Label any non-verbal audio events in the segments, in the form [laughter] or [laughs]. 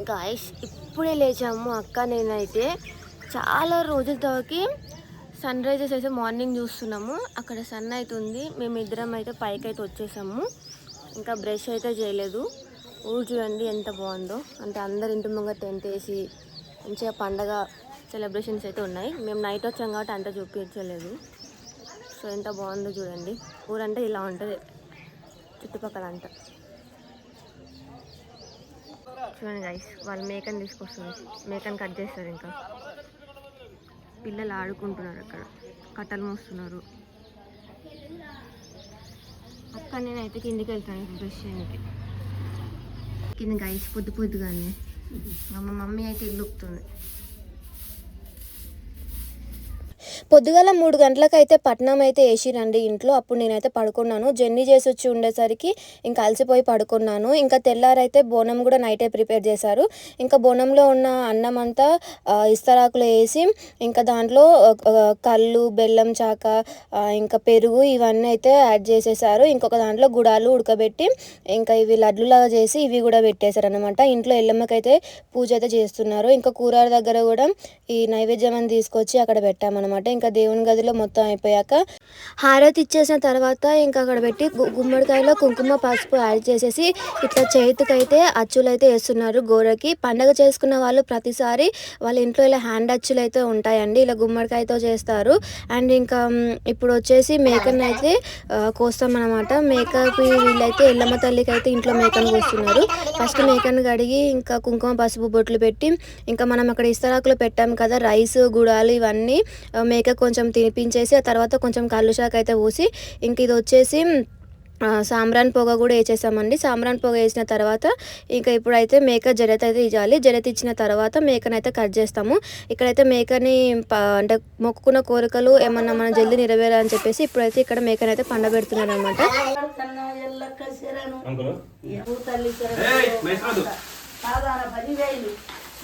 Guys ఇప్పుడే లేచాము అక్క నేనైతే చాలా రోజుల తోకి సన్ రైజెస్ అయితే మార్నింగ్ చూస్తున్నాము. అక్కడ సన్ అవుతుంది మేము ఇద్దరం అయితే పైకి అయితే వచ్చేసాము. ఇంకా బ్రష్ అయితే చేయలేదు. ఊరు చూడండి ఎంత బాగుందో. అంటే అందరు ఇంటి ముంగ టెంట్ వేసి మంచిగా పండగ సెలబ్రేషన్స్ అయితే ఉన్నాయి. మేము నైట్ వచ్చాం కాబట్టి అంత చూపించలేదు. సో ఎంత బాగుందో చూడండి. ఊరంటే ఇలా ఉంటుంది. చుట్టుపక్కల అంతా చూడండి గైస్ వాళ్ళు మేకని తీసుకొస్తున్నారు. మేకని కట్ చేస్తారు ఇంకా. పిల్లలు ఆడుకుంటున్నారు అక్కడ. కట్టలు మోస్తున్నారు. అక్క నేనైతే కిందికి వెళ్తాను బ్రష్ చేయడానికి. కింద గైస్ పొద్దు పొద్దుగానే. మా మమ్మీ అయితే ఇల్లుపుతుంది పొద్దుగాల మూడు గంటలకు అయితే పట్నం అయితే వేసిరండి ఇంట్లో. అప్పుడు నేనైతే పడుకున్నాను. జర్నీ చేసి వచ్చి ఉండేసరికి ఇంకా అలసిపోయి పడుకున్నాను. ఇంకా తెల్లారైతే బోనం కూడా నైటే ప్రిపేర్ చేశారు. ఇంకా బోనంలో ఉన్న అన్నం అంతా ఇస్తరాకులు వేసి ఇంకా దాంట్లో కళ్ళు బెల్లం చాక ఇంకా పెరుగు ఇవన్నీ అయితే యాడ్ చేసేసారు. ఇంకొక దాంట్లో గుడాలు ఉడకబెట్టి ఇంకా ఇవి లడ్లులాగా చేసి ఇవి కూడా పెట్టేశారు అనమాట ఇంట్లో ఎల్లమ్మకైతే పూజ అయితే చేస్తున్నారు. ఇంకా కూర దగ్గర కూడా ఈ నైవేద్యం అని తీసుకొచ్చి అక్కడ పెట్టామన్నమాట. ఇంకా దేవుని గదిలో మొత్తం అయిపోయాక హారతి ఇచ్చేసిన తర్వాత ఇంకా అక్కడ పెట్టి గుమ్మడికాయలో కుంకుమ పసుపు యాడ్ చేసేసి ఇట్లా చేతికైతే అచ్చులు అయితే వేస్తున్నారు గోరకి. పండగ చేసుకున్న వాళ్ళు ప్రతిసారి వాళ్ళ ఇంట్లో ఇలా హ్యాండ్ అచ్చులు అయితే ఉంటాయండి ఇలా గుమ్మడికాయతో చేస్తారు. అండ్ ఇంకా ఇప్పుడు వచ్చేసి మేకను అయితే కోస్తామన్నమాట. మేకకి వీళ్ళైతే ఎల్లమ్మ తల్లికి అయితే ఇంట్లో మేకను కోస్తున్నారు. ఫస్ట్ మేకను కడిగి ఇంకా కుంకుమ పసుపు బొట్లు పెట్టి ఇంకా మనం అక్కడ ఇస్తరాకులు పెట్టాం కదా రైస్ గుడాలు ఇవన్నీ మేక మేక కొంచెం తినిపించేసి ఆ తర్వాత కొంచెం కళ్ళు శాఖ అయితే పోసి ఇంక ఇది వచ్చేసి సాంబ్రాన్ పొగ కూడా వేసేసామండి. సాంబ్రాన్ పొగ వేసిన తర్వాత ఇంకా ఇప్పుడైతే మేక జరత అయితే ఇవ్వాలి జరత ఇచ్చిన తర్వాత మేకనైతే అయితే కట్ చేస్తాము. ఇక్కడైతే మేకని అంటే మొక్కుకున్న కోరికలు ఏమన్నా మన జల్దీ నెరవేరాలని చెప్పేసి ఇప్పుడైతే ఇక్కడ మేకనైతే అయితే పండబెడుతున్నారు అనమాట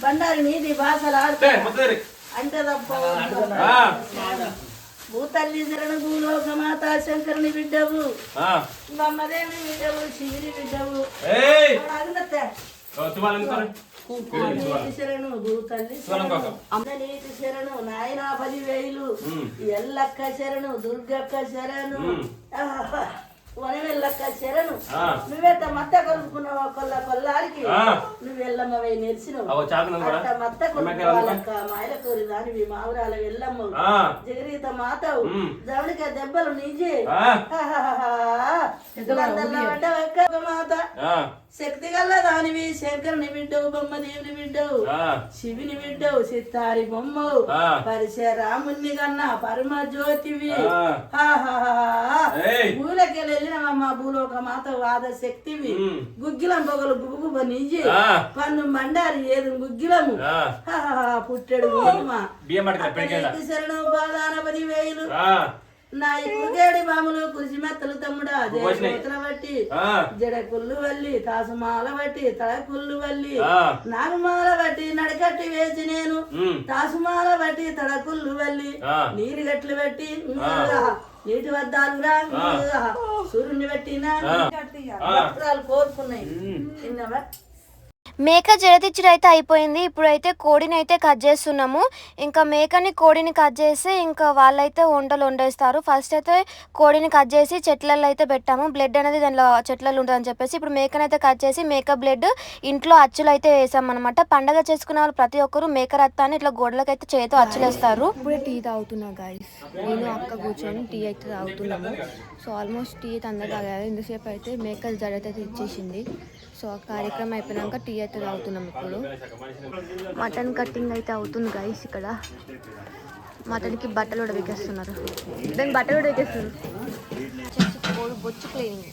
బండారి నీది భాషలు అంటే తప్ప భూతల్లి శరణు భూలోకమాత శంకరుని బిడ్డవు. బొమ్మదేవి బిడ్డవు శివుని బిడ్డవు. శరణు భూతల్లి తువాలు శరణు. ఇంకొక. అమ్మ నీతి శరణు నాయన పదివేలు. ఎల్లక్క శరణు దుర్గక్క శరణు. వనవెల్లక్క శరణు. ఆ. నువ్వెంత మత్త కలుపుకున్నావు కొల్ల కొల్లాడికి ఆ. నువ్వెల్లమ్మవై నెరిసినవు అవో చాకునందు కూడా. అట్ట మత్త నిమ్మకాయ రాదుగా? కొలుపుకోవాలక్క మాయల కోరి దానివి మావురాల ఆ. జగరీత మాతవు ఉమ్. జవడిక దెబ్బలు నీజే ఆ. మాత ఆ, శక్తి గల్ల దానివి శంకరుని బిడ్డవు బొమ్మదేవుని బిడ్డవు ఆ. శివుని బిడ్డవు సిత్తారి బొమ్మవు ఆ. పరిశరాముని కన్నా పరమ జ్యోతివి ఆ. ఆహాహాహా. ఏయ్. భూలకెళ్ళి వెళ్ళినవమ్మ భూలోక మాత వాద శక్తివి. గుగ్గిలం పొగలు గుబుగుబ నిజి. పన్ను మండారి ఏదు గుగ్గిలము. పుట్టెడు. అక్కడికి శరణు బాధాన పది వేలు ఆ, నా కురుగేడి బాములు కురిసి మెత్తలు తమ్ముడా. జడ బట్టి. జడ కుళ్ళు వల్లి తాసుమాల బట్టి తల కుళ్ళు వల్లి. నాగుమాల బట్టి నడకట్టి వేసి నేను. తాసుమాల బట్టి తల కుళ్ళు వల్లి. నీరు గట్లు పెట్టి ఆ. నీటి వద్దాలురా. సూర్యుని. భక్తురాలు కోరుకున్నాయి తిన్నావా మేక జరతిచ్చుడు అయితే అయిపోయింది. ఇప్పుడైతే కోడిని అయితే కట్ చేస్తున్నాము. ఇంకా మేకని కోడిని కట్ చేసి ఇంకా వాళ్ళైతే వంటలు వండేస్తారు. ఫస్ట్ అయితే కోడిని కట్ చేసి చెట్లలో అయితే పెట్టాము. బ్లడ్ అనేది దానిలో చెట్లలో ఉంటుందని చెప్పేసి ఇప్పుడు మేకని అయితే కట్ చేసి మేక బ్లడ్ ఇంట్లో అచ్చులు అయితే వేసామన్నమాట. పండగ చేసుకునే వాళ్ళు ప్రతి ఒక్కరు మేక రక్తాన్ని ఇట్లా గోడలకు అయితే చేతితో అచ్చులు వేస్తారు ఇప్పుడే టీ తాగుతున్నా గాయస్ నేను అక్క కూర్చొని టీ అయితే తాగుతున్నాము. సో ఆల్మోస్ట్ టీ అయితే అందరు తాగారు ఇంతసేపు అయితే మేక జడత అయితే ఇచ్చేసింది సో ఆ కార్యక్రమం అయిపోయినాక టీ అయితే తాగుతున్నాం ఇప్పుడు. మటన్ కటింగ్ అయితే అవుతుంది గైస్ ఇక్కడ. మటన్కి బట్టలు కూడా వెకేస్తున్నారు బట్టలు కూడా బొచ్చు క్లీనింగ్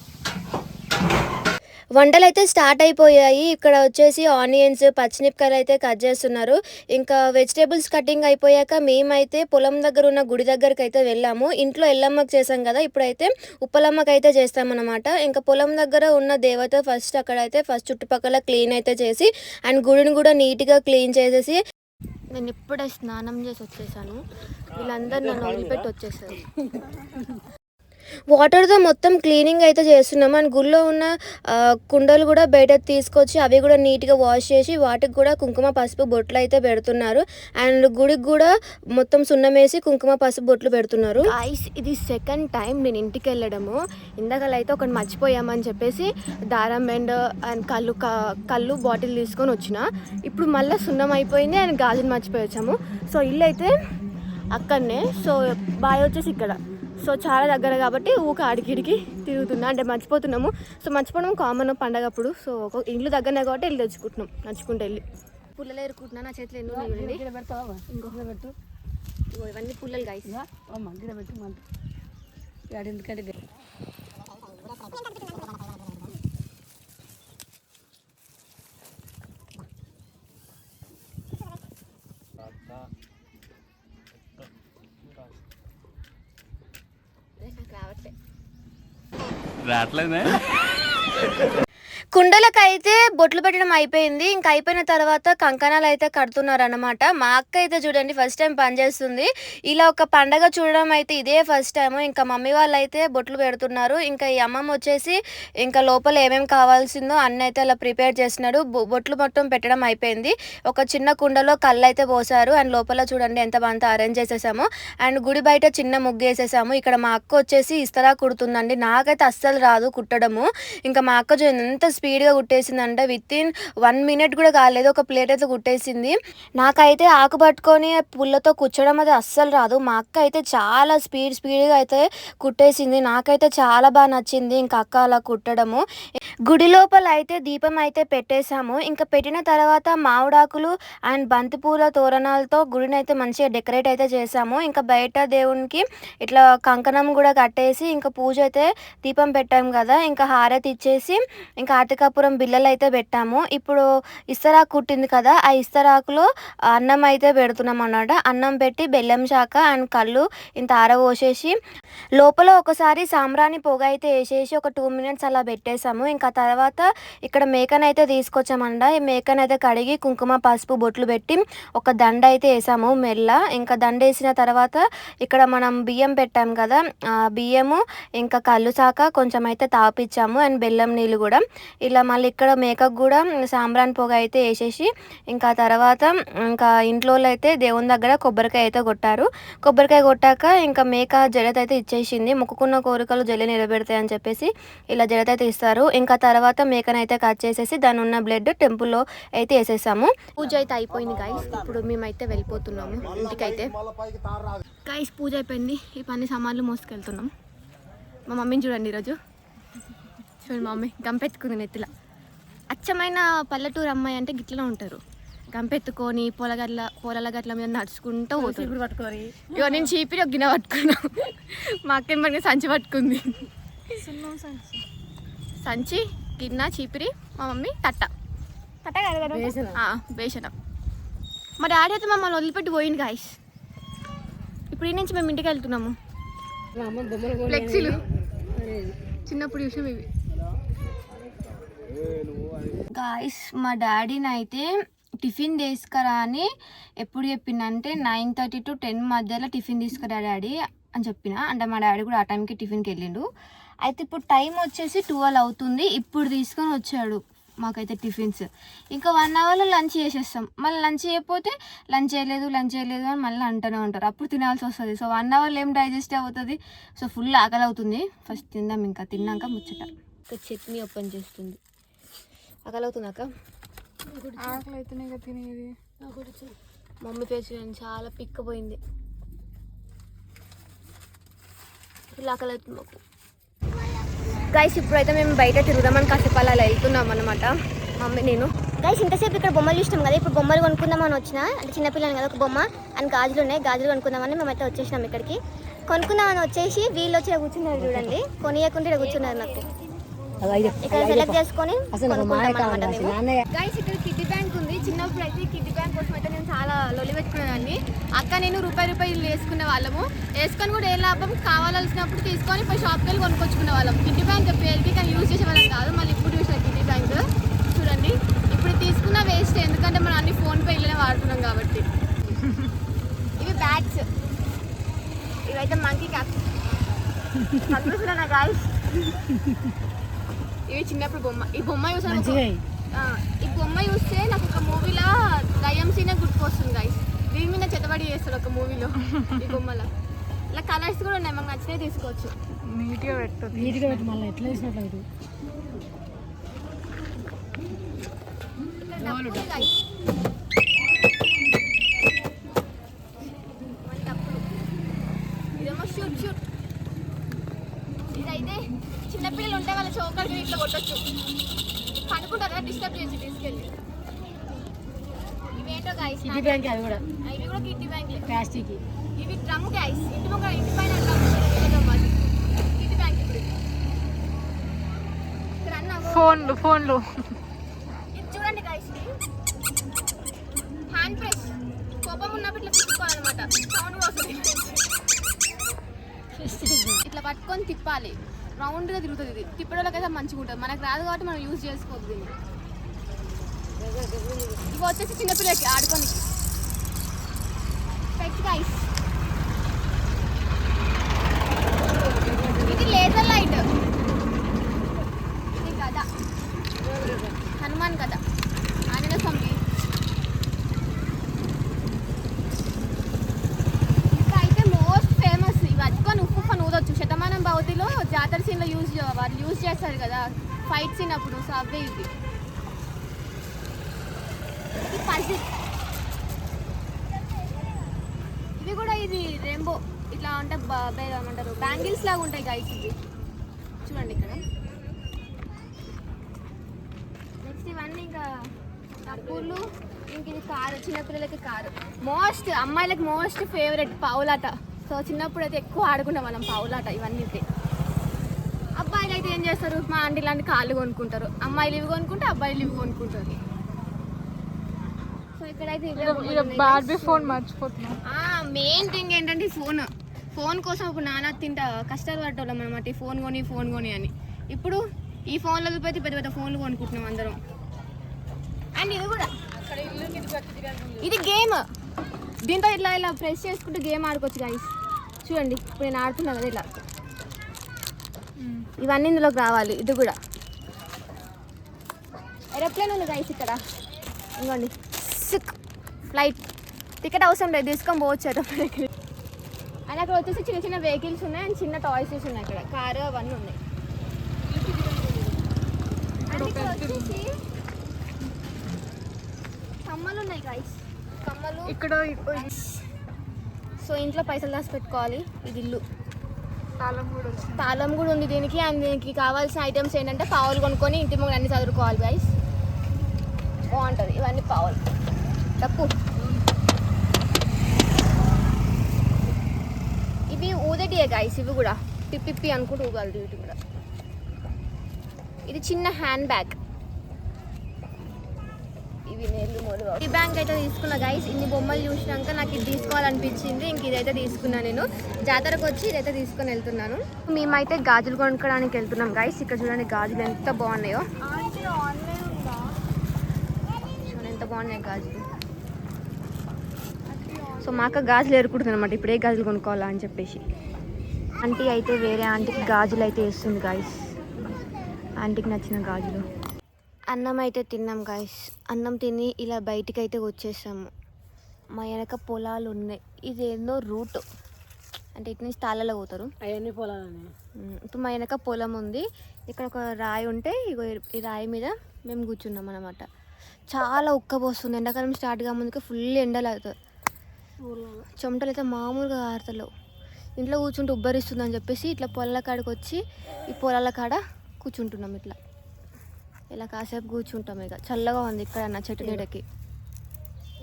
వంటలు అయితే స్టార్ట్ అయిపోయాయి. ఇక్కడ వచ్చేసి ఆనియన్స్ పచ్చిమిరపకాయలు అయితే కట్ చేస్తున్నారు. ఇంకా వెజిటేబుల్స్ కటింగ్ అయిపోయాక మేమైతే పొలం దగ్గర ఉన్న గుడి దగ్గరికి అయితే వెళ్ళాము. ఇంట్లో ఎల్లమ్మకి చేసాం కదా ఇప్పుడైతే ఉప్పలమ్మకి అయితే చేస్తామన్నమాట. ఇంకా పొలం దగ్గర ఉన్న దేవత ఫస్ట్ అక్కడైతే ఫస్ట్ చుట్టుపక్కల క్లీన్ అయితే చేసి అండ్ గుడిని కూడా నీట్గా క్లీన్ చేసేసి నేను ఇప్పుడే స్నానం చేసి వచ్చేసాను. వీళ్ళందరూ నన్ను వదిలిపెట్టి వచ్చేసారు. [laughs] వాటర్తో మొత్తం క్లీనింగ్ అయితే చేస్తున్నాం అండ్ గుళ్ళో ఉన్న కుండలు కూడా బయట తీసుకొచ్చి అవి కూడా నీట్గా వాష్ చేసి వాటికి కూడా కుంకుమ పసుపు బొట్లు అయితే పెడుతున్నారు. అండ్ గుడికి కూడా మొత్తం సున్నం వేసి కుంకుమ పసుపు బొట్లు పెడుతున్నారు. ఐస్ ఇది సెకండ్ టైం నేను ఇంటికి వెళ్ళడము. ఇందాకలైతే ఒకటి మర్చిపోయామని చెప్పేసి దారం అండ్ అండ్ కళ్ళు క- కళ్ళు బాటిల్ తీసుకొని వచ్చిన. ఇప్పుడు మళ్ళీ సున్నం అయిపోయింది అండ్ గాజులు మర్చిపోయి వచ్చాము. సో ఇల్లు అయితే అక్కడనే. సో బాయ్ వచ్చేసి ఇక్కడ. సో చాలా దగ్గర కాబట్టి ఊక అడిగిడికి తిరుగుతున్నా. అంటే మర్చిపోతున్నాము. సో మర్చిపోవడం కామన్ పండగ అప్పుడు. సో ఒక ఇల్లు దగ్గరనే కాబట్టి వెళ్ళి తెచ్చుకుంటున్నాం. నడుచుకుంటూ వెళ్ళి. పుల్లలు ఎరుకుంటున్నా నా చేతిలో ఎన్నో ఇంకో పెట్టు. ఇవన్నీ పుల్లలు అమ్మ గిడ పెట్టు ఎందుకంటే రావట్లేదే? కుండలకైతే బొట్లు పెట్టడం అయిపోయింది. ఇంకా అయిపోయిన తర్వాత కంకణాలు అయితే కడుతున్నారు అనమాట మా అక్క అయితే చూడండి ఫస్ట్ టైం పనిచేస్తుంది ఇలా ఒక పండగ చూడడం అయితే ఇదే ఫస్ట్ టైం ఇంకా మమ్మీ వాళ్ళు అయితే బొట్లు పెడుతున్నారు. ఇంకా ఈ అమ్మమ్మ వచ్చేసి ఇంకా లోపల ఏమేమి కావాల్సిందో అన్న అయితే అలా ప్రిపేర్ చేస్తున్నాడు. బొ- బొట్లు మొత్తం పెట్టడం అయిపోయింది. ఒక చిన్న కుండలో కళ్ళు అయితే పోసారు అండ్ లోపల చూడండి ఎంత బాగా అరేంజ్ చేసేసాము. అండ్ గుడి బయట చిన్న ముగ్గు వేసేసాము. ఇక్కడ మా అక్క వచ్చేసి ఇస్తరా కుడుతుందండి. నాకైతే అస్సలు రాదు కుట్టడము. ఇంకా మా అక్క చూడండి ఎంత స్పీడ్గా కుట్టేసిందంట. విత్ ఇన్ వన్ మినిట్ కూడా కాలేదు. ఒక ప్లేట్ అయితే కుట్టేసింది. నాకైతే ఆకు పట్టుకొని పుల్లతో కూర్చోడం అది అస్సలు రాదు. మా అక్క అయితే చాలా స్పీడ్ స్పీడ్గా అయితే కుట్టేసింది. నాకైతే చాలా బాగా నచ్చింది ఇంకా అక్క అలా కుట్టడము. గుడి లోపల అయితే దీపం అయితే పెట్టేశాము. ఇంకా పెట్టిన తర్వాత మామిడాకులు అండ్ బంతిపూల తోరణాలతో గుడిని అయితే మంచిగా డెకరేట్ అయితే చేసాము ఇంకా బయట దేవునికి ఇట్లా కంకణం కూడా కట్టేసి ఇంకా పూజ అయితే దీపం పెట్టాము కదా. ఇంకా హారతి ఇచ్చేసి ఇంకా ఆటికాపురం బిల్లలు అయితే పెట్టాము. ఇప్పుడు ఇస్తరాకు కుట్టింది కదా ఆ ఇస్తరాకులో అన్నం అయితే పెడుతున్నాం అన్నమాట అన్నం పెట్టి బెల్లం శాఖ అండ్ కళ్ళు ఇంత ఆరబోసేసి లోపల ఒకసారి సాంబ్రాణి పొగ అయితే వేసేసి ఒక టూ మినిట్స్ అలా పెట్టేసాము ఇంకా తర్వాత ఇక్కడ మేకనైతే తీసుకొచ్చామండ ఈ మేకనైతే కడిగి కుంకుమ పసుపు బొట్లు పెట్టి ఒక దండ అయితే వేసాము మెల్ల. ఇంకా దండ వేసిన తర్వాత ఇక్కడ మనం బియ్యం పెట్టాం కదా బియ్యము ఇంకా కళ్ళు సాక కొంచెం అయితే తాపిచ్చాము అండ్ బెల్లం నీళ్ళు కూడా. ఇలా మళ్ళీ ఇక్కడ మేకకు కూడా సాంబ్రాన్ పొగ అయితే వేసేసి ఇంకా తర్వాత ఇంకా ఇంట్లో అయితే దేవుని దగ్గర కొబ్బరికాయ అయితే కొట్టారు. కొబ్బరికాయ కొట్టాక ఇంకా మేక జడత అయితే ఇచ్చేసింది. మొక్కుకున్న కోరికలు జల్లి నిలబెడతాయి అని చెప్పేసి ఇలా జడత ఇస్తారు. ఇంకా తర్వాత మేకనైతే కట్ చేసేసి దాని ఉన్న బ్లడ్ టెంపుల్లో అయితే వేసేసాము. పూజ అయితే అయిపోయింది గైస్ ఇప్పుడు మేమైతే వెళ్ళిపోతున్నాము ఇంటికైతే. గైస్ పూజ అయిపోయింది. ఈ పని సామాన్లు మోసుకెళ్తున్నాం. మా మమ్మీని చూడండి ఈరోజు. చూడండి మా మమ్మీ గంపెత్తుకుంది నెత్తిలా. అచ్చమైన పల్లెటూరు అమ్మాయి అంటే గిట్లనే ఉంటారు. గంపెత్తుకొని పొలగట్ల పొలాల గట్ల మీద నడుచుకుంటూ పోతారు ఇప్పుడు పట్టుకోరి ఇగో నేను చీపిరి ఒక గిన్నె పట్టుకున్నా. మా అక్క మనకి సంచి పట్టుకుంది. సంచి. గిన్నె చీపిరి మా మమ్మీ తట్ట. తట్ట బేసన. మా డాడీ అయితే మమ్మల్ని వదిలిపెట్టి పోయింది గాయస్ ఇప్పుడు ఈ నుంచి మేము ఇంటికి వెళ్తున్నాము. ఫ్లెక్సీలు. చిన్నప్పుడు విషయం ఇవి. గాయస్ మా డాడీని అయితే టిఫిన్ తీసుకురా అని ఎప్పుడు చెప్పిందంటే నైన్ థర్టీ టు టెన్ మధ్యలో టిఫిన్ తీసుకురా డాడీ అని చెప్పిన. అంటే మా డాడీ కూడా ఆ టైంకి టిఫిన్కి వెళ్ళిండు. అయితే ఇప్పుడు టైం వచ్చేసి ట్వెల్వ్ అవుతుంది. ఇప్పుడు తీసుకొని వచ్చాడు మాకైతే టిఫిన్స్. ఇంకా వన్ అవర్లో లంచ్ చేసేస్తాం. మళ్ళీ లంచ్ చేయకపోతే లంచ్ చేయలేదు లంచ్ చేయలేదు అని మళ్ళీ అంటూనే ఉంటారు. అప్పుడు తినాల్సి వస్తుంది. సో వన్ అవర్లో ఏం డైజెస్ట్ అవుతుంది. సో ఫుల్ ఆకలి అవుతుంది. ఫస్ట్ తిందాం ఇంకా. తిన్నాక ముచ్చట. ఇంకా చట్నీ ఓపెన్ చేస్తుంది. ఆకలి అవుతుంది అక్క? ఆకలి అయితేనే కదా తినేది. మమ్మీ పేరు చూడండి చాలా పిక్కపోయింది ఫుల్ ఆకలి అవుతుంది మాకు. గైస్ ఇప్పుడైతే మేము బయట తిరుగుదామని కాసేపు అలా వెళ్తున్నాం అనమాట మమ్మీ నేను. గైస్ ఇంతసేపు ఇక్కడ బొమ్మలు చూసినాం కదా ఇప్పుడు బొమ్మలు కొనుక్కుందామని వచ్చిన అంటే చిన్నపిల్లని కదా ఒక బొమ్మ అండ్ గాజులు ఉన్నాయి గాజులు కొనుక్కుందామని మేమైతే వచ్చేసినాం ఇక్కడికి. కొనుక్కుందామని వచ్చేసి వీళ్ళు వచ్చి కూర్చున్నారు చూడండి కొనియకుండా ఇక్కడ కూర్చున్నారు నాకు. ఇక్కడ సెలెక్ట్ చేసుకొని గైస్ ఇక్కడ కిడ్డీ బ్యాంక్ ఉంది. చిన్నప్పుడు అయితే కిడ్డీ బ్యాంక్ కోసం అయితే నేను చాలా లొలి పెట్టుకునేదాన్ని. అక్క నేను రూపాయి రూపాయలు వేసుకునే వాళ్ళము. వేసుకొని కూడా ఏ లాభం? కావాల్సినప్పుడు తీసుకొని పోయి షాప్కి వెళ్ళి కొనుక్కొచ్చుకునే వాళ్ళం కిడ్డీ బ్యాంక్ పేరుకి కానీ యూజ్ చేసే వాళ్ళం కాదు. మళ్ళీ ఇప్పుడు చూసిన కిడ్డీ బ్యాంక్. చూడండి. ఇప్పుడు తీసుకున్న వేస్ట్ ఎందుకంటే మనం అన్ని ఫోన్ పే ఇళ్ళనే వాడుతున్నాం కాబట్టి. ఇవి బ్యాగ్స్ ఇవైతే మంకీ కనిపిస్తున్నా గాయస్ ఇవి చిన్నప్పుడు బొమ్మ ఈ బొమ్మ చూసాను ఈ బొమ్మ చూస్తే నాకు ఒక మూవీలో దయ్యం సీనే గుర్తుకొస్తుంది గాయస్ దీని మీద చెత్తబడి చేస్తాడు ఒక మూవీలో ఈ బొమ్మలో. ఇలా కలర్స్ కూడా ఉన్నాయి మాకు నచ్చినవి తీసుకోవచ్చు. నీట్గా పెట్టు నీట్గా పెట్టి మళ్ళీ ఎట్లా ఇక్కడ డబ్బులు guys. మన డబ్బులు. ఇదేమో షూట్ షూట్ ఇదైతే చిన్నపిల్లలు ఉంటే వాళ్ళ చౌకలకి ఇట్లా కొట్టచ్చు పడుకుంటారా డిస్టర్బ్ చేసి తీసుకెళ్ళి. ఇవేంటో గాయస్ బ్యాంక్ అది కూడా. ఇవి కూడా కిట్టి బ్యాంక్లే ప్లాస్టిక్ ఇవి డ్రమ్ గ్యాస్ ఇంటి ముంగ ఇంటి పైన కిట్టి బ్యాంక్ ఇప్పుడు. ఫోన్లు ఫోన్లు. ఇది చూడండి గాయస్ హ్యాండ్ ప్రెస్ కోపం ఉన్నప్పుడు ఇట్లా తీసుకోవాలన్నమాట సౌండ్ వస్తుంది. [laughs] ఇట్లా పట్టుకొని తిప్పాలి. రౌండ్గా తిరుగుతుంది ఇది. తిప్పడోళ్ళకైతే మంచిగా ఉంటుంది. మనకు రాదు కాబట్టి మనం యూజ్ చేసుకోవద్దు దీన్ని. ఇవి వచ్చేసి చిన్నపిల్లకి ఆడుకోనికి పెట్ గైస్ ఇది లేజర్ లైట్ ఇది కదా హనుమాన్ కదా ఆంజనేయ స్వామికి ఇంకా అయితే మోస్ట్ ఫేమస్ ఇవి పట్టుకొని ఉప్పు ఉప్పు ఊదొచ్చు శతమానం భవతిలో జాతర సీన్లో యూజ్ వాళ్ళు యూజ్ చేస్తారు కదా ఫైట్ సీన్ సో అవే ఇవి. ఇది పజిల్ ఇవి కూడా ఇది రెంబో ఇట్లా అంటే బ- బే- ఏమంటారు బ్యాంగిల్స్ లాగా ఉంటాయి గైస్ ఇవి. చూడండి ఇక్కడ. నెక్స్ట్ ఇవన్నీ ఇంకా డబ్బులు ఇంక ఇది కారు చిన్నపిల్లలకి కారు. మోస్ట్ అమ్మాయిలకి మోస్ట్ ఫేవరెట్ పావులాట. సో చిన్నప్పుడు అయితే ఎక్కువ ఆడుకున్నాం మనం పావులాట ఇవన్నీ అయితే అబ్బాయిలు అయితే ఏం చేస్తారు? మా ఆంటీ లాంటి కాళ్ళు కొనుక్కుంటారు. అమ్మాయిలు ఇవి కొనుక్కుంటే అబ్బాయిలు ఇవి కొనుక్కుంటారు. సో ఇక్కడైతే ఇవే. ఫోన్ మర్చిపోతున్నాం. మెయిన్ థింగ్ ఏంటంటే ఫోన్ ఫోన్ కోసం ఇప్పుడు నాన్న తింటా కష్టాలు పడ్డోళ్ళం అనమాట ఈ ఫోన్ కొని ఫోన్ కొని అని. ఇప్పుడు ఈ ఫోన్లో పెద్ద పెద్ద ఫోన్లు కొనుక్కుంటున్నాం అందరం. అండ్ ఇది కూడా. ఇది గేమ్ దీంతో ఇట్లా ఇలా ప్రెస్ చేసుకుంటే గేమ్ ఆడుకోవచ్చు గైస్ చూడండి ఇప్పుడు నేను ఆడుతున్నా కదా ఇలా. ఇవన్నీ ఇందులోకి రావాలి ఇది కూడా. ఏరోప్లేన్ ఉంది గైస్ ఇక్కడ. ఇవ్వండి సిక్ ఫ్లైట్ టికెట్ అవసరం లేదు తీసుకొని పోవచ్చు ఏరోప్లేన్కి అండ్ అక్కడ వచ్చేసి చిన్న చిన్న వెహికల్స్ ఉన్నాయి అండ్ చిన్న టాయ్స్ ఉన్నాయి అక్కడ. కారు అవన్నీ ఉన్నాయి. వచ్చేసి కమ్మలు ఉన్నాయి గైస్ కమ్మలు. ఇక్కడ సో ఇంట్లో పైసలు దాచి పెట్టుకోవాలి ఇది ఇల్లు. తాళం కూడా తాళం కూడా ఉంది దీనికి అండ్ దీనికి కావాల్సిన ఐటమ్స్ ఏంటంటే పావులు కొనుక్కొని ఇంటి ముందు అన్ని చదువుకోవాలి గైస్ బాగుంటుంది. ఇవన్నీ పావులు. తప్పు ఇవి ఊదటియే గైస్ ఇవి కూడా. పిప్పిప్పి అనుకుంటూ ఊగాలి వీటి కూడా. ఇది చిన్న హ్యాండ్ బ్యాగ్ ఇవి ఈ బ్యాంక్ అయితే తీసుకున్న గైస్ ఇన్ని బొమ్మలు చూసినాక నాకు ఇది తీసుకోవాలనిపించింది. ఇంక ఇదైతే తీసుకున్నా నేను. జాతరకు వచ్చి ఇదైతే తీసుకొని వెళ్తున్నాను. మేమైతే గాజులు కొనుక్కోడానికి వెళ్తున్నాం గైస్ ఇక్కడ చూడండి గాజులు ఎంత బాగున్నాయో. ఎంత బాగున్నాయి గాజులు. సో మా అక్క గాజులు ఏరుకుంటుంది అనమాట ఇప్పుడు ఏ గాజులు కొనుక్కోవాలా అని చెప్పేసి. ఆంటీ అయితే వేరే ఆంటీకి గాజులు అయితే వేస్తుంది గాయస్ ఆంటీకి నచ్చిన గాజులు. అన్నం అయితే తిన్నాం గాయస్ అన్నం తిని ఇలా బయటికి అయితే వచ్చేసాము. మా వెనక పొలాలు ఉన్నాయి ఇది ఏందో రూట్. అంటే ఇటు నుంచి తాళ్ళలో పోతారు. అవన్నీ పొలాలని. ఇప్పుడు మా వెనక పొలం ఉంది. ఇక్కడ ఒక రాయి ఉంటే ఇగో ఈ రాయి మీద మేము కూర్చున్నాం అనమాట చాలా ఉక్కబోస్తుంది. ఎండాకాలం స్టార్ట్గా ముందుకే ఫుల్ ఎండలు అవుతుంది చెమటలు అయితే మామూలుగా ఆడతలేవు. ఇంట్లో కూర్చుంటే ఉబ్బరిస్తుంది అని చెప్పేసి ఇట్లా పొలాల కాడికి వచ్చి ఈ పొలాల కాడ కూర్చుంటున్నాం ఇట్లా. ఇలా కాసేపు కూర్చుంటాం ఇక. చల్లగా ఉంది ఇక్కడ నా చెట్టు నీడకి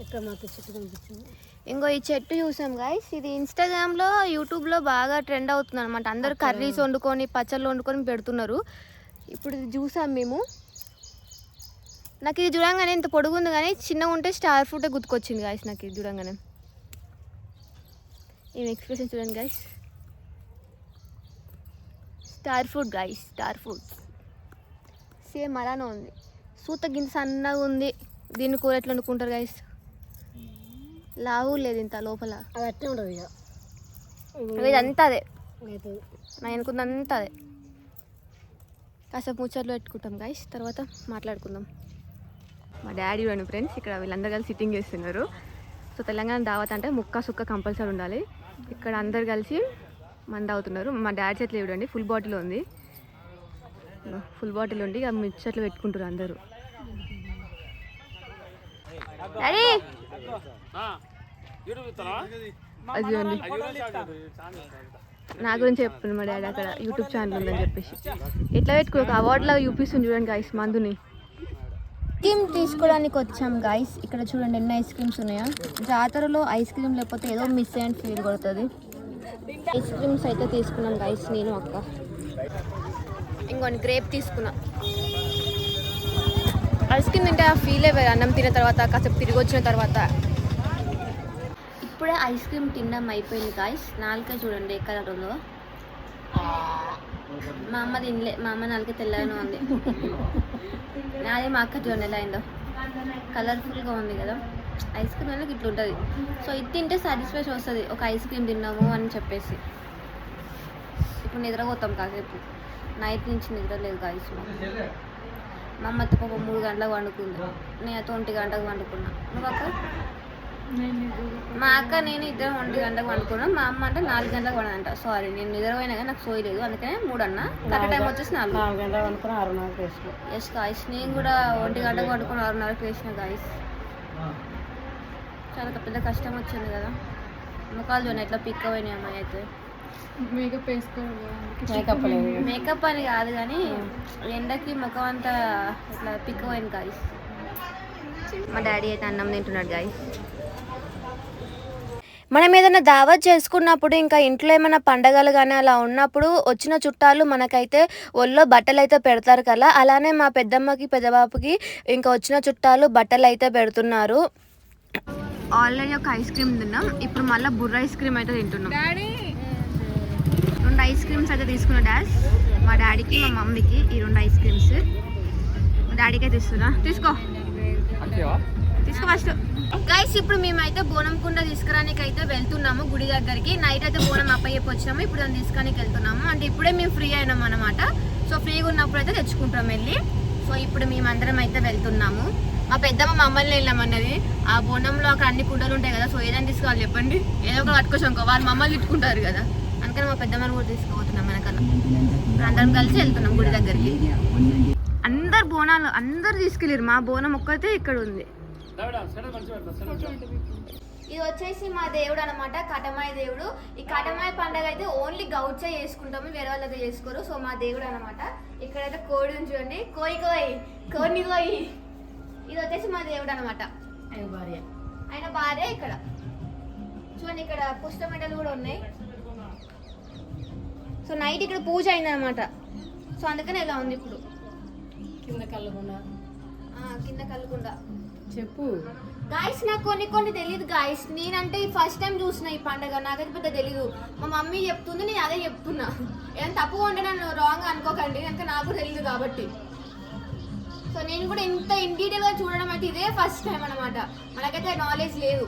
ఇక్కడ మాకు చెట్టు కనిపించింది? ఇంకో ఈ చెట్టు చూసాం గాయస్ ఇది ఇన్స్టాగ్రామ్లో యూట్యూబ్లో బాగా ట్రెండ్ అవుతుంది అనమాట అందరు కర్రీస్ వండుకొని పచ్చళ్ళు వండుకొని పెడుతున్నారు. ఇప్పుడు ఇది చూసాం మేము. నాకు ఇది చూడంగానే ఇంత పొడుగు ఉంది కానీ చిన్నగా ఉంటే స్టార్ ఫ్రూటే గుర్తుకొచ్చింది గాయస్ నాకు ఇది చూడంగానే. ఈ ఎక్స్ప్రెషన్ చూడండి guys star fruit guys star fruit same అలానే ఉంది. సూత గింత సన్నగా ఉంది. దీన్ని కూర ఎట్లా వండుకుంటారు గాయస్ లావు లేదు ఇంత లోపల. అది ఇక. ఇదంతా అదే. నేను అనుకున్నంత అదే. కాసేపు ముచ్చట్లు పెట్టుకుంటాం గైస్ తర్వాత మాట్లాడుకుందాం. మా డాడీ చూడండి ఫ్రెండ్స్ ఇక్కడ వీళ్ళందరూ కలిసి సిట్టింగ్ చేస్తున్నారు. సో తెలంగాణ దావత్ అంటే ముక్క సుక్క కంపల్సరీ ఉండాలి. ఇక్కడ అందరు కలిసి మంది అవుతున్నారు. మా డాడీ చేతిలో చూడండి ఫుల్ బాటిల్ ఉంది. ఫుల్ బాటిల్ ఉండి ఇక మిక్చర్లు పెట్టుకుంటారు అందరూ. అది నా గురించి చెప్పండి మా డాడీ అక్కడ యూట్యూబ్ ఛానల్ ఉందని చెప్పేసి. ఎట్లా పెట్టుకో అవార్డు అవార్డులో చూపిస్తుంది చూడండి గాయస్ మందుని. క్రీమ్ తీసుకోవడానికి వచ్చాం గాయస్ ఇక్కడ చూడండి ఎన్ని ఐస్ క్రీమ్స్ ఉన్నాయో? జాతరలో ఐస్ క్రీమ్ లేకపోతే ఏదో మిస్ అయిన ఫీల్ కొడుతుంది. ఐస్ క్రీమ్స్ అయితే తీసుకున్నాం గైస్ నేను అక్క. ఇంకొన్ని గ్రేప్ తీసుకున్నా. ఐస్ క్రీమ్ తింటే ఆ ఫీల్ వేరు. అన్నం తిన్న తర్వాత కాసేపు తిరిగి వచ్చిన తర్వాత. ఇప్పుడే ఐస్ క్రీమ్ తినడం అయిపోయింది కాయస్ నాలుకే చూడండి ఏ కలర్ ఉందో మా అమ్మ తినలే మా అమ్మ నాలుకే తెల్లగానే ఉంది. నాదే మా అక్క చూడండి ఎలా అయిందో. కలర్ఫుల్గా ఉంది కదా. ఐస్ క్రీమ్ అనేది ఇట్లా ఉంటుంది. సో ఇది తింటే సాటిస్ఫాక్షన్ వస్తుంది. ఒక ఐస్ క్రీమ్ తిన్నాము అని చెప్పేసి. ఇప్పుడు నిద్రపోతాం కాసేపు. నైట్ నుంచి నిద్ర లేదు గాయస్ మా అమ్మ అయితే పాపం మూడు గంటలకు వండుకుంది నేను అయితే ఒంటి గంటకు వండుకున్నా నువ్వు అక్క? మా అక్క నేను ఇద్దరం ఒంటి గంటకు వండుకున్నాం మా అమ్మ అంటే నాలుగు గంటలకు వండంట సారీ నేను నిద్రపోయినా కానీ నాకు సోయలేదు అందుకనే మూడు అన్న. కరెక్ట్ టైం వచ్చేసి నాలుగు. నాలుగు గంటలు అనుకుని ఆరున్నరకు వేసుకో ఎస్ గాయస్ నేను కూడా ఒంటి గంటకు వండుకుని ఆరున్నరకు వేసిన గాయస్ చాలా పెద్ద కష్టం వచ్చింది కదా. ముఖాలు చూడండి ఎట్లా పిక్ అయినాయి అమ్మాయి అయితే. మేకప్ మేకప్ మేకప్ అని కాదు కానీ ఎండకి ముఖం అంతా ఇట్లా పిక్ అయింది గాయస్ మా డాడీ అయితే అన్నం తింటున్నాడు గాయస్ మనం ఏదైనా దావత్ చేసుకున్నప్పుడు ఇంకా ఇంట్లో ఏమైనా పండగలు కానీ అలా ఉన్నప్పుడు వచ్చిన చుట్టాలు మనకైతే ఒళ్ళో బట్టలు అయితే పెడతారు కదా. అలానే మా పెద్దమ్మకి పెద్దబాపుకి ఇంకా వచ్చిన చుట్టాలు బట్టలు అయితే పెడుతున్నారు. ఆల్రెడీ ఒక ఐస్ క్రీమ్ తిన్నాం. ఇప్పుడు మళ్ళీ బుర్ర ఐస్ క్రీమ్ అయితే తింటున్నాం. రెండు ఐస్ క్రీమ్స్ అయితే తీసుకున్నా డాష్ మా డాడీకి మా మమ్మీకి ఈ రెండు ఐస్ క్రీమ్స్. మా డాడీకే తీస్తున్నా. తీసుకో. తీసుకో ఫస్ట్. గైస్ ఇప్పుడు మేమైతే బోనం కుండ తీసుకురానికి అయితే వెళ్తున్నాము గుడి దగ్గరికి. నైట్ అయితే బోనం అప్పయ్యప్ప వచ్చినాము ఇప్పుడు దాన్ని తీసుకురానికి వెళ్తున్నాము. అంటే ఇప్పుడే మేము ఫ్రీ అయినాం అనమాట సో ఫ్రీగా ఉన్నప్పుడు అయితే తెచ్చుకుంటాం వెళ్ళి. సో ఇప్పుడు మేమందరం అయితే వెళ్తున్నాము. మా పెద్దమ్మ మమ్మల్ని వెళ్ళామన్నది ఆ బోనంలో అక్కడ అన్ని కుండలు ఉంటాయి కదా సో ఏదైనా తీసుకోవాలి చెప్పండి. ఏదో ఒక పట్టుకోసం వాళ్ళు మమ్మల్ని తిట్టుకుంటారు కదా. అందుకని మా పెద్దమ్మని కూడా తీసుకుపోతున్నాం వెనకాల. అందరం కలిసి వెళ్తున్నాం గుడి దగ్గరికి. అందరు బోనాలు అందరు తీసుకెళ్ళారు మా బోనం ఒక్కతే ఇక్కడ ఉంది. ఇది వచ్చేసి మా దేవుడు అనమాట కటమాయ దేవుడు. ఈ కటమాయ పండగ అయితే ఓన్లీ గౌడ్సే చేసుకుంటాము వేరే వాళ్ళు అయితే చేసుకోరు. సో మా దేవుడు అనమాట ఇక్కడైతే కోడి ఉంది చూడండి. కోయి కోయి కోడిని కోయి. ఇది వచ్చేసి మా దేవుడు అనమాట భార్య. ఆయన భార్య ఇక్కడ. చూడండి ఇక్కడ పుస్తమెడలు కూడా ఉన్నాయి. సో నైట్ ఇక్కడ పూజ అయిందనమాట సో అందుకని ఇలా ఉంది ఇప్పుడు. కింద కళ్ళకుండా కింద కలుకుండా చెప్పు. గాయస్ నాకు కొన్ని కొన్ని తెలియదు గాయస్ నేనంటే ఈ ఫస్ట్ టైం చూసిన ఈ పండుగ. నాకైతే పెద్ద తెలీదు. మా మమ్మీ చెప్తుంది నేను అదే చెప్తున్నా. ఏదైనా తప్పుగా ఉంటే నన్ను రాంగ్ అనుకోకండి. కనుక నాకు తెలియదు కాబట్టి. సో నేను కూడా ఇంత ఇన్ డీటెయిల్గా చూడడం అయితే ఇదే ఫస్ట్ టైం అనమాట మనకైతే నాలెడ్జ్ లేదు.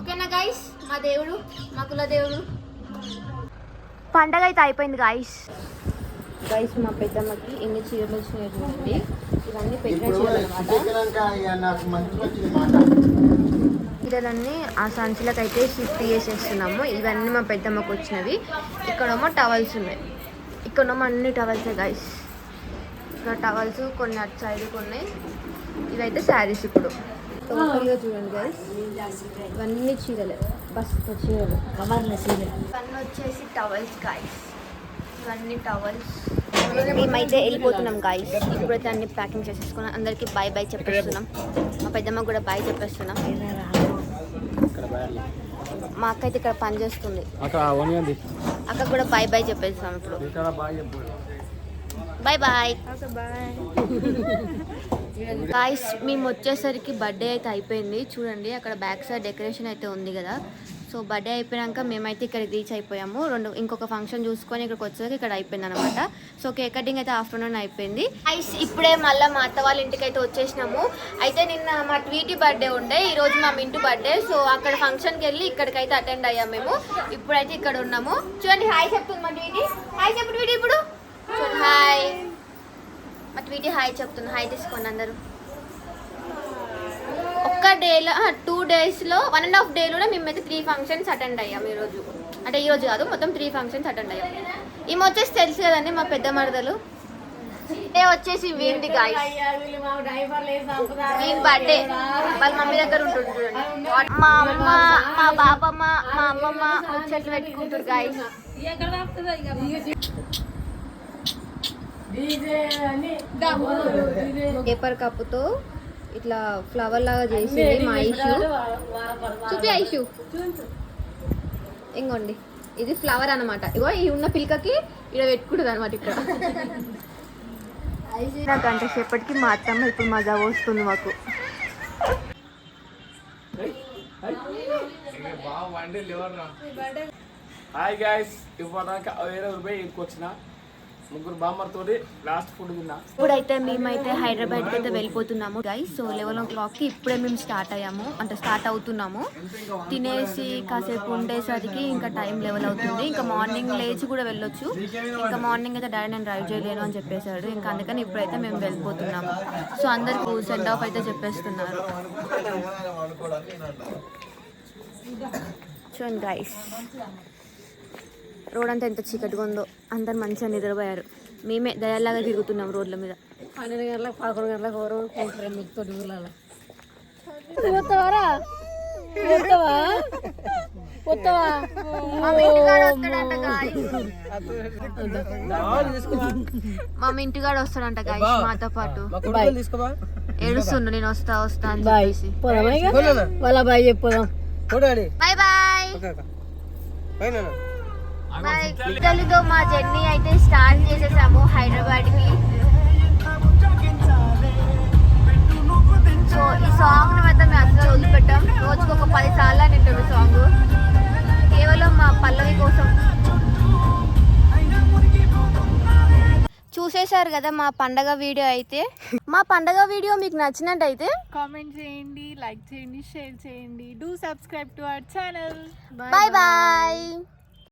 ఓకేనా గైస్ మా దేవుడు మా కుల దేవుడు. పండగ అయితే అయిపోయింది గాయస్ గైస్ మా పెద్దమ్మకి ఎన్ని చీరలు వచ్చినాయి చూడండి. ఇవన్నీ పెట్టిన చీరలు చీరలన్నీ ఆ సంచులకు అయితే షిఫ్ట్ చేసేస్తున్నాము. ఇవన్నీ మా పెద్దమ్మకు వచ్చినవి. ఇక్కడేమో టవల్స్ ఉన్నాయి. ఇక్కడేమో అన్ని టవల్సే గైస్ ఇక్కడ టవల్స్ కొన్ని అటు సైడ్ ఉన్నాయి ఇవైతే శారీస్ ఇప్పుడు. టోటల్గా చూడండి గైస్ ఇవన్నీ చీరలే. కవర్ల ఇవన్నీ వచ్చేసి టవల్స్ గాయస్ ఇవన్నీ టవల్స్ మేమైతే వెళ్ళిపోతున్నాం గాయస్ ఇప్పుడైతే అన్ని ప్యాకింగ్ చేసేసుకున్నాం. అందరికి బాయ్ బాయ్ చెప్పేస్తున్నాం. మా పెద్దమ్మ కూడా బాయ్ చెప్పేస్తున్నాం. మా అక్క అయితే ఇక్కడ పని చేస్తుంది. అక్క కూడా బాయ్ బాయ్ చెప్పేస్తాం ఇప్పుడు. చెప్పు. బాయ్ బాయ్ [laughs] గాయస్ మేము వచ్చేసరికి బర్త్డే అయితే అయిపోయింది. చూడండి అక్కడ బ్యాక్ సైడ్ డెకరేషన్ అయితే ఉంది కదా. సో బర్త్డే అయిపోయాక మేమైతే ఇక్కడ రీచ్ అయిపోయాము. రెండు ఇంకొక ఫంక్షన్ చూసుకొని ఇక్కడికి వచ్చేసరికి ఇక్కడ అయిపోయింది అనమాట సో కేక్ కటింగ్ అయితే ఆఫ్టర్నూన్ అయిపోయింది. ఐస్ ఇప్పుడే మళ్ళీ మా అత్త వాళ్ళ ఇంటికి అయితే వచ్చేసినాము. అయితే నిన్న మా ట్వీటీ బర్త్డే ఉండే ఈ రోజు మా ఇంటి బర్త్డే సో అక్కడ ఫంక్షన్కి వెళ్ళి ఇక్కడికైతే అటెండ్ అయ్యాము మేము. ఇప్పుడైతే ఇక్కడ ఉన్నాము. చూడండి హాయ్ చెప్తుంది మా ట్వీటీ హాయ్ చెప్పు ట్వీటీ ఇప్పుడు. హాయ్ మా ట్వీటీ హాయ్ చెప్తుంది హాయ్ తీసుకోండి అందరూ. ఒక్క డేలో టూ డేస్లో వన్ అండ్ హాఫ్ డేలోనే మేమైతే త్రీ ఫంక్షన్స్ అటెండ్ అయ్యాం ఈరోజు అంటే ఈరోజు కాదు మొత్తం త్రీ ఫంక్షన్స్ అటెండ్ అయ్యాం. ఈమె వచ్చేసి తెలుసు కదండి మా పెద్ద మరదలు. ఏ వచ్చేసి వీంది గాయ వీని బర్త్డే వాళ్ళ మమ్మీ దగ్గర ఉంటుంటుంది మా అమ్మ మా బాబమ్మ మా అమ్మమ్మ ముచ్చట్లు పెట్టుకుంటారు గాయ పేపర్ కప్పుతో ఇట్లా ఫ్లవర్ లాగా చేసింది మా ఐషు. చూపి ఐషు. ఇంకోండి ఇది ఫ్లవర్ అన్నమాట. ఇగో ఈ ఉన్న పిల్కకి ఇక్కడ పెట్టుకుంటుంది అనమాట ఇక్కడ. గంట సేపటికి మా అత్తమ్మ ఇప్పుడు మజా వస్తుంది మాకు. హాయ్ గాయస్ ఇవ్వడానికి వేరే రూపాయి ఇంటికి వచ్చిన ముగ్గురు బామ్మర్తోటి లాస్ట్ ఫుడ్ తిన్నా. ఇప్పుడైతే మేమైతే హైదరాబాద్కి అయితే వెళ్ళిపోతున్నాము గైస్ సో లెవెన్ ఓ క్లాక్కి ఇప్పుడే మేము స్టార్ట్ అయ్యాము. అంటే స్టార్ట్ అవుతున్నాము. తినేసి కాసేపు ఉండేసరికి ఇంకా టైం లెవెల్ అవుతుంది. ఇంకా మార్నింగ్ లేచి కూడా వెళ్ళొచ్చు. ఇంకా మార్నింగ్ అయితే డాడీ నేను డ్రైవ్ చేయలేను అని చెప్పేశాడు. ఇంకా అందుకని ఇప్పుడైతే మేము వెళ్ళిపోతున్నాము. సో అందరికి సెండ్ ఆఫ్ అయితే చెప్పేస్తున్నారు. [laughs] చూడండి గైస్ రోడ్ అంతా ఎంత చీకటిగా ఉందో అందరు మంచిగా నిద్రపోయారు. మేమే దయాలాగా తిరుగుతున్నాం రోడ్ల మీద. పన్నెండు గంటలకు పదకొండు గంటలకు ఎవరు కొంటారు మీకు తోటి ఊర్లలో? మా ఇంటికాడ వస్తాడంట గాయస్ మాతో పాటు. ఏడుస్తుండు నేను వస్తా వస్తా అని చెప్పేసి. వాళ్ళ బాయ్ చెప్పదాం. Bye bye. ఇద్దరితో మా జర్నీ అయితే స్టార్ట్ చేసేసాము హైదరాబాద్కి సో ఈ సాంగ్ని మాత్రం మేము అసలు వదిలిపెట్టాం. రోజుకు ఒక పది సార్లు వింటాము సాంగ్ కేవలం మా పల్లవి కోసం. చూసేశారు కదా మా పండగ వీడియో అయితే. మా పండగ వీడియో మీకు నచ్చినట్టయితే కామెంట్ చేయండి లైక్ చేయండి షేర్ చేయండి. Do subscribe to our channel bye bye